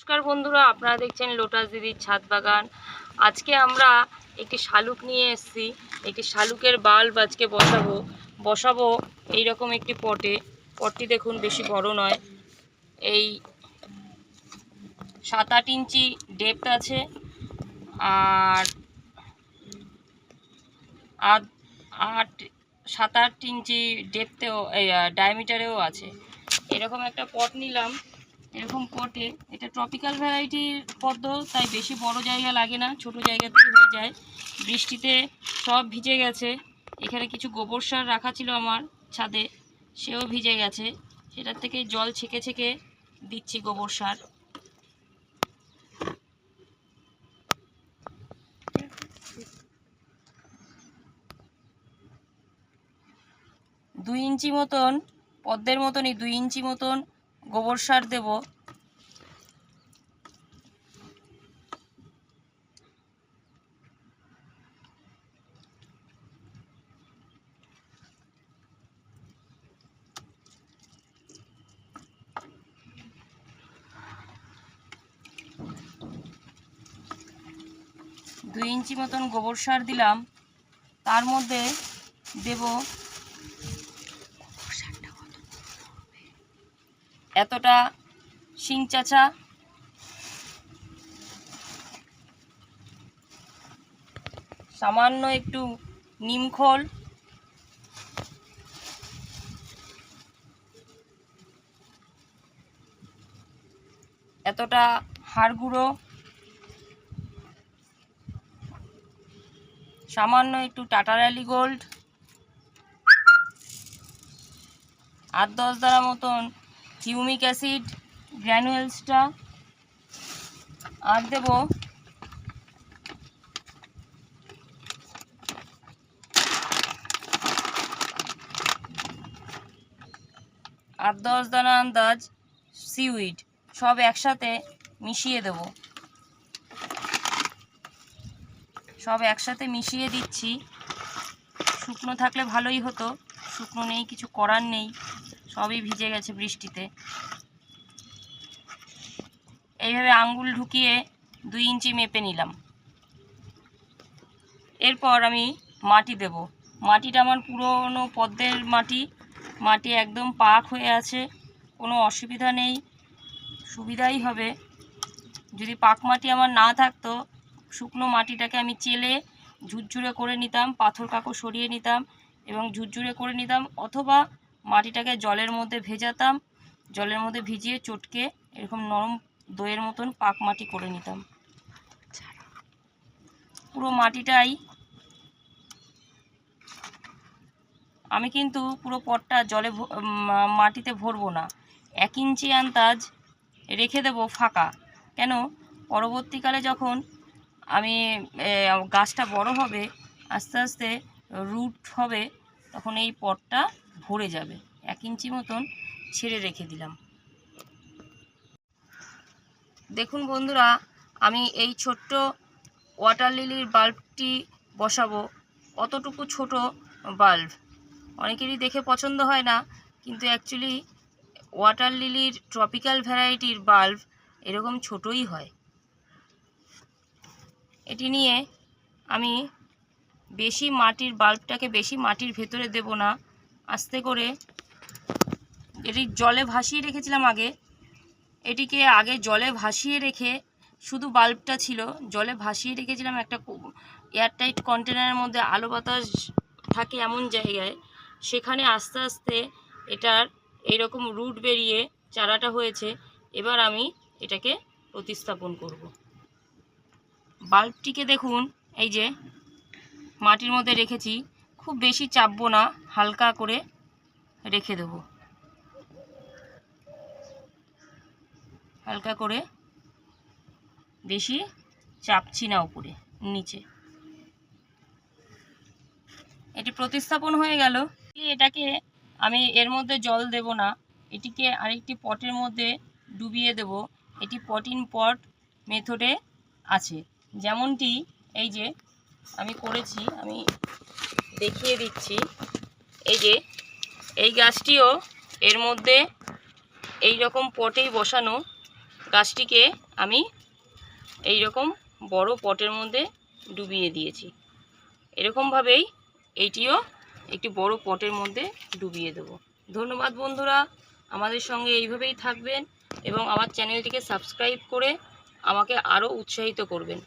নমস্কার বন্ধুরা, আপনারা দেখছেন লোটাস দিদির ছাদ বাগান। আজকে আমরা একটি শালুক নিয়ে এসেছি। একটি শালুকের বাল্ব আজকে বসাবো। বসাবো এই রকম একটি পটে। পটটি দেখুন, বেশি বড় নয়। এই সাত আট ইঞ্চি ডেপথ আছে। আর আট আট সাত আট ইঞ্চি ডেপথেও ডায়ামিটারেও আছে। এরকম একটা পট নিলাম। এরকম পটে এটা ট্রপিক্যাল ভ্যারাইটির পদ্ম, তাই বেশি বড় জায়গা লাগে না, ছোট জায়গাতেই হয়ে যায়। বৃষ্টিতে সব ভিজে গেছে। এখানে কিছু গোবর সার রাখা ছিল আমার ছাদে, সেও ভিজে গেছে। সেটার থেকে জল ছেঁকে ছেঁকে দিচ্ছি গোবর সার। দুই ইঞ্চি মতন, পদ্মের মতনই দুই ইঞ্চি মতন গোবর সার দেব। দুই ইঞ্চি মতন গোবর সার দিলাম। তার মধ্যে দেব এতটা শিং চাচা। সামান্য একটু নিমখোল এতটা হাড় গুঁড়ো। সামান্য একটু টাটা র্যালি গোল্ড। আট দশ দ্বারা মতন হিউমিক অ্যাসিড গ্র্যানুয়েলসটা আর দেব আট দশ দানা আন্দাজ সিউইড সব একসাথে মিশিয়ে দেব। সব একসাথে মিশিয়ে দিচ্ছি। শুকনো থাকলে ভালোই হতো, শুকনো নেই, কিছু করার নেই। সবই ভিজে গেছে বৃষ্টিতে। এইভাবে আঙ্গুল ঢুকিয়ে দুই ইঞ্চি মেপে নিলাম। এরপর আমি মাটি দেব। মাটিটা আমার পুরনো পদ্মের মাটি। মাটি একদম পাক হয়ে আছে। কোনো অসুবিধা নেই। সুবিধাই হবে। যদি পাক মাটি আমার না থাকতো, শুকনো মাটিটাকে আমি চেলে ঝুরঝুরে করে নিতাম, পাথর কাকো সরিয়ে নিতাম এবং ঝুরঝুরে করে নিতাম অথবা মাটিটাকে জলের মধ্যে ভেজাতাম, জলের মধ্যে ভিজিয়ে চটকে এরকম নরম দইয়ের মতন পাক মাটি করে নিতাম। পুরো মাটিটাই আমি কিন্তু পুরো পটটা জলে মাটিতে ভরবো না। এক ইঞ্চি আন্দাজ রেখে দেবো ফাঁকা। কেন? পরবর্তীকালে যখন আমি গাছটা বড় হবে, আস্তে আস্তে রুট হবে, তখন এই পটটা ভরে যাবে। এক ইঞ্চি মতন ছেড়ে রেখে দিলাম। দেখুন বন্ধুরা, আমি এই ছোট্ট ওয়াটার লিলির বাল্বটি বসাবো। অতটুকু ছোট বাল্ব অনেকেরই দেখে পছন্দ হয় না, কিন্তু অ্যাকচুয়ালি ওয়াটার লিলির ট্রপিক্যাল ভ্যারাইটির বাল্ব এরকম ছোটই হয়। এটি নিয়ে আমি বেশি মাটির বাল্বটাকে বেশি মাটির ভেতরে দেব না। আস্তে করে এটি জলে ভাসিয়ে রেখেছিলাম আগে। এটিকে আগে জলে ভাসিয়ে রেখে শুধু বাল্বটা ছিল, জলে ভাসিয়ে রেখেছিলাম একটা এয়ারটাইট কন্টেনারের মধ্যে আলো বাতাস থাকে এমন জায়গায়, সেখানে আস্তে আস্তে এটার এইরকম রুট বেরিয়ে চারাটা হয়েছে। এবার আমি এটাকে প্রতিস্থাপন করব। বাল্বটিকে দেখুন, এই যে মাটির মধ্যে রেখেছি। খুব বেশি চাপবো না, হালকা করে রেখে দেবো। হালকা করে বেশি চাপছি না উপরে, নিচে। এটি প্রতিস্থাপন হয়ে গেল। এটাকে আমি এর মধ্যে জল দেব না, এটিকে আরেকটি পটের মধ্যে ডুবিয়ে দেব। এটি পট ইন পট মেথডে আছে। যেমনটি এই যে আমি করেছি, আমি দেখিয়ে দিচ্ছি। এই যে, এই গাছটিও এর মধ্যে এই রকম পটেই বসানো গাছটিকে আমি এই রকম বড় পটের মধ্যে ডুবিয়ে দিয়েছি। এরকমভাবেই এইটিও একটি বড় পটের মধ্যে ডুবিয়ে দেবো। ধন্যবাদ বন্ধুরা, আমাদের সঙ্গে এইভাবেই থাকবেন এবং আমার চ্যানেলটিকে সাবস্ক্রাইব করে আমাকে আরও উৎসাহিত করবেন।